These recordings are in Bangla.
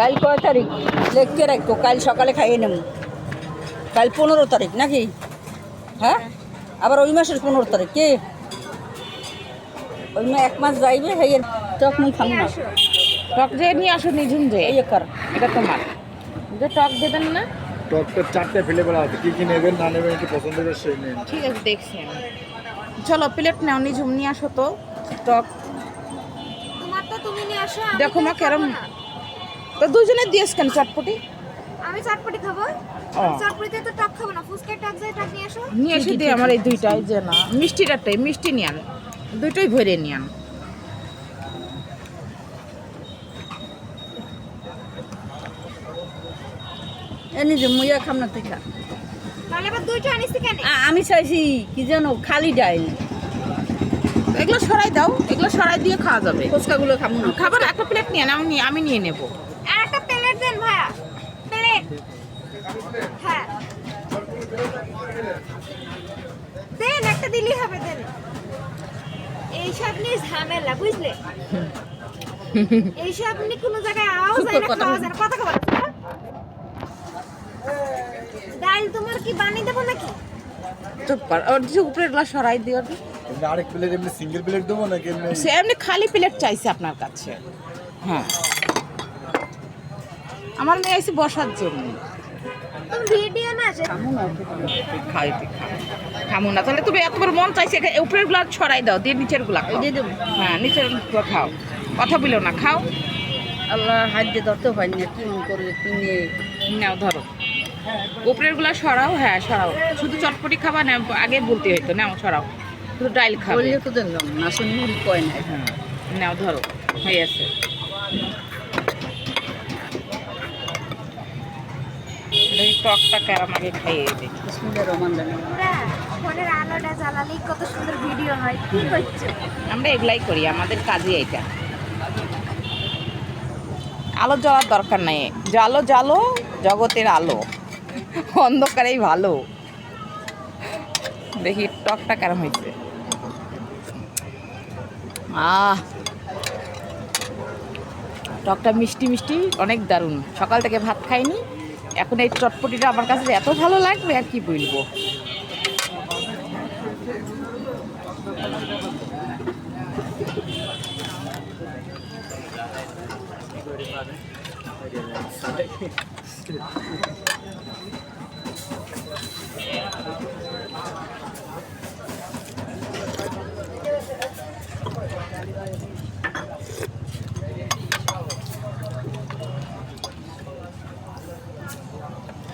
কাল কয় তারিখ? লিখকে রাখতো কাল সকালে খাইয়ে নেব কাল পনেরো তারিখ নাকি? হ্যাঁ? আবার ওই মাসের পনেরো তারিখ কে? ওই মা এক মাস যাইবে হেয়ে টক মুই খাব না। টক যে নিয়ে আসো নিঝুম যে এই কর। এটা তোমার। যে টক দেবেন না? টকটা চারটে ফেলে বলা আছে। কি কি নেবেন না নেবেন একটু পছন্দ করে সেই নেন। ঠিক আছে দেখছি আমি। চলো প্লেট নাও নিঝুম নিয়ে আসো তো টক। তোমার তো তুমি নিয়ে আসো দেখো মা কেরম। তো দুজনে দিয়েছ কেন চটপটি? আমি চটপটি খাব। চটপটিতে তো টক খাব না ফুচকার টক যায় টক নিয়ে আসো। নিয়ে এসে দিয়ে আমার এই দুইটাই যে না। মিষ্টিটারটাই মিষ্টি নিয়ান দুইটাই ভরে নিয়ান এনে যে মুইয়া খাম না তুই খা। তাহলে আবার দুইটা আনিস কেন? আমি চাইছি কি জানো খালি ডাইল। এগুলো সরাই দাও এগুলো সরাই দিয়ে খাওয়া যাবে। ফুচকাগুলো খাব না। খাবার একটা প্লেট নিয়ে আমি নিয়ে আমি নিয়ে নেব আর একটা প্লেট দেন ভাইয়া প্লেট হ্যাঁ। দেন একটা দিলেই হবে দেন। এইসব নিয়ে ঝামেলা বুঝলে? এইসব নিয়ে কোনো জায়গায় আওয়াজ যায় না কথা খাওয়া। যায় না। কথা কবার ডাল তোমার কি বানিয়ে দেবো নাকি? চুপ কর ওর যে উপরে এগুলো সরাই দিও আরেক প্লেট এমনি সিঙ্গেল প্লেট দেবো নাকি সে এমনি খালি প্লেট চাইছে আপনার কাছে। হ্যাঁ। আমার মেয়ে এসে বসার জন্য। না খামো না তাহলে তুমি এতবার মন চাইছে এখানে উপরেরগুলা ছড়াই দাও দিয়ে নিচেরগুলা খাও হ্যাঁ নিচেরগুলা খাও। কথা বলো না খাও। আল্লাহ হাত দিয়ে ধরতে হয় না কি মনে নাও ধরো। উপরেরগুলা সরাও হ্যাঁ সরাও। শুধু চটপটি খাবা না আগে বলতে হইতো নাও সরাও। শুধু ডাইল খাবে। বললে তো দেখলাম না কয় হ্যাঁ নাও ধরো হয়ে আছে। দেখি টকটা ক্যারাম আগে খাইয়ে পুরা ফোনের আলোটা জ্বালালেই কত সুন্দর ভিডিও হয়। কি আমরা এগুলাই করি আমাদের কাজই এটা। আলো জ্বলার দরকার নাই। জালো জালো জগতের আলো। অন্ধকারেই ভালো। দেখি টকটা কেরম হয়েছে আহ! টকটা মিষ্টি মিষ্টি অনেক দারুণ। সকাল থেকে ভাত খাইনি। এখন এই চটপটিটা আমার কাছে এত ভালো লাগবে আর কি বলব?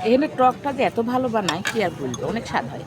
এখানে টকটা যে এত ভালো বানায় কি আর বলব? অনেক স্বাদ হয়।